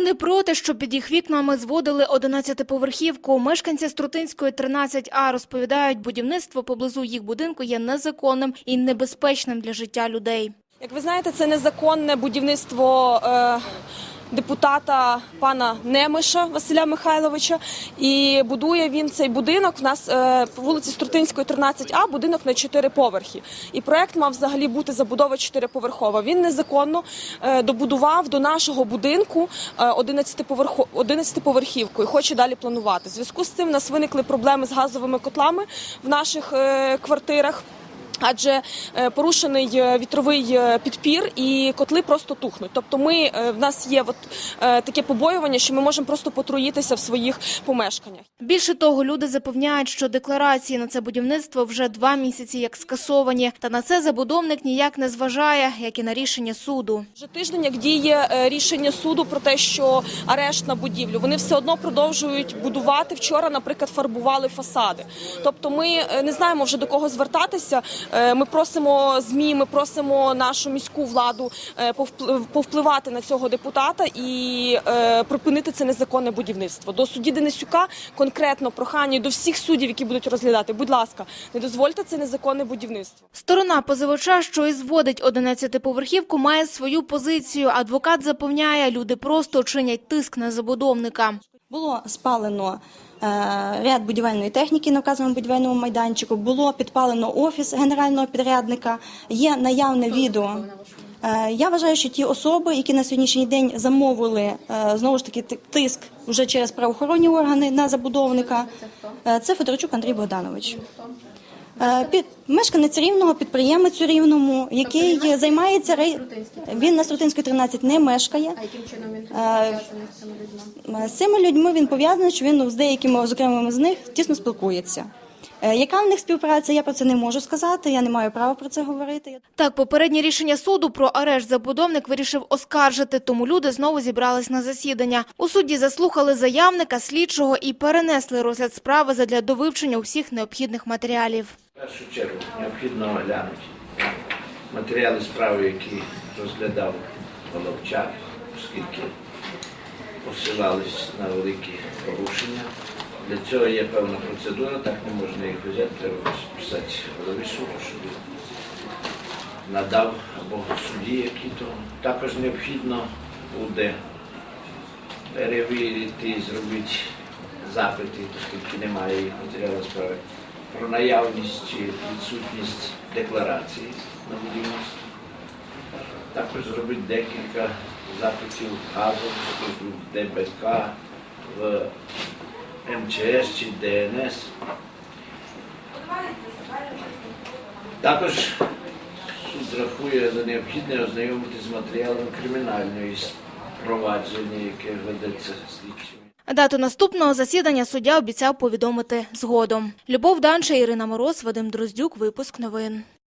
Вони проти, щоб під їх вікнами зводили 11-поверхівку. Мешканці Струтинської 13А розповідають, будівництво поблизу їх будинку є незаконним і небезпечним для життя людей. Як ви знаєте, це незаконне будівництво е, депутата пана Немиша Василя Михайловича. І будує він цей будинок. У нас е, по вулиці Струтинської, 13А, будинок на 4 поверхи. І проект мав взагалі бути забудова 4-поверхова. Він незаконно е, добудував до нашого будинку е, 11-поверхо- 11-поверхівку і хоче далі планувати. В зв'язку з цим у нас виникли проблеми з газовими котлами в наших е, квартирах. Адже е, порушений е, вітровий е, підпір і котли просто тухнуть. Тобто, ми в нас є от таке побоювання, що ми можемо просто потруїтися в своїх помешканнях. Більше того, люди запевняють, що декларації на це будівництво вже два місяці як скасовані. Та на це забудовник ніяк не зважає, як і на рішення суду. Вже тиждень, як діє рішення суду про те, що арешт на будівлю, вони все одно продовжують будувати. Вчора, наприклад, фарбували фасади. Тобто, ми не знаємо вже до кого звертатися. Е, Ми просимо змі, ми просимо нашу міську владу е, повпливати на цього депутата і е, припинити це незаконне будівництво. До судді Денисюка конкретно прохання до всіх суддів, які будуть розглядати. Будь ласка, не дозвольте це незаконне будівництво. Сторона позивача, що і зводить 11-поверхівку, має свою позицію. Адвокат запевняє, люди просто чинять тиск на забудовника. Було спалено ряд будівельної техніки на вказаному будівельному майданчику. Було підпалено офіс генерального підрядника. Є наявне відео. Е, я вважаю, що ті особи, які на сьогоднішній день замовили е, знову ж таки ти- тиск вже через правоохоронні органи на забудовника, е, це Федорчук Андрій Богданович. Е, Під мешканець рівного підприємець у рівному, який займається рей... він на Струтинської 13 не мешкає. А яким чином він Е, пов'язаний з цими людьми? З цими людьми він пов'язаний, що він з деякими з окремими з них тісно спілкується. Е, Яка в них співпраця? Я про це не можу сказати. Я не маю права про це говорити. Так, попереднє рішення суду про арешт забудовник вирішив оскаржити, тому люди знову зібрались на засідання. У суді заслухали заявника, слідчого і перенесли розгляд справи задля довивчення усіх необхідних матеріалів. В першу чергу необхідно оглянути матеріали справи, які розглядав Головчак, оскільки посилались на великі порушення. Для цього є певна процедура, так не можна їх взяти, треба писати голові суду, щоб надав або судді які то. Також необхідно буде перевірити зробити запити, оскільки немає їх матеріалу справи, про наявність чи відсутність декларації на будівництво. Також зробити декілька запитів служб в ДБК, в МЧС чи ДНС. Також суд рахує за необхідне ознайомити з матеріалом кримінальної провадження, яке ведеться слідчими. Дату наступного засідання суддя обіцяв повідомити згодом. Любов Данша, Ірина Мороз, Вадим Дроздюк. Випуск новин.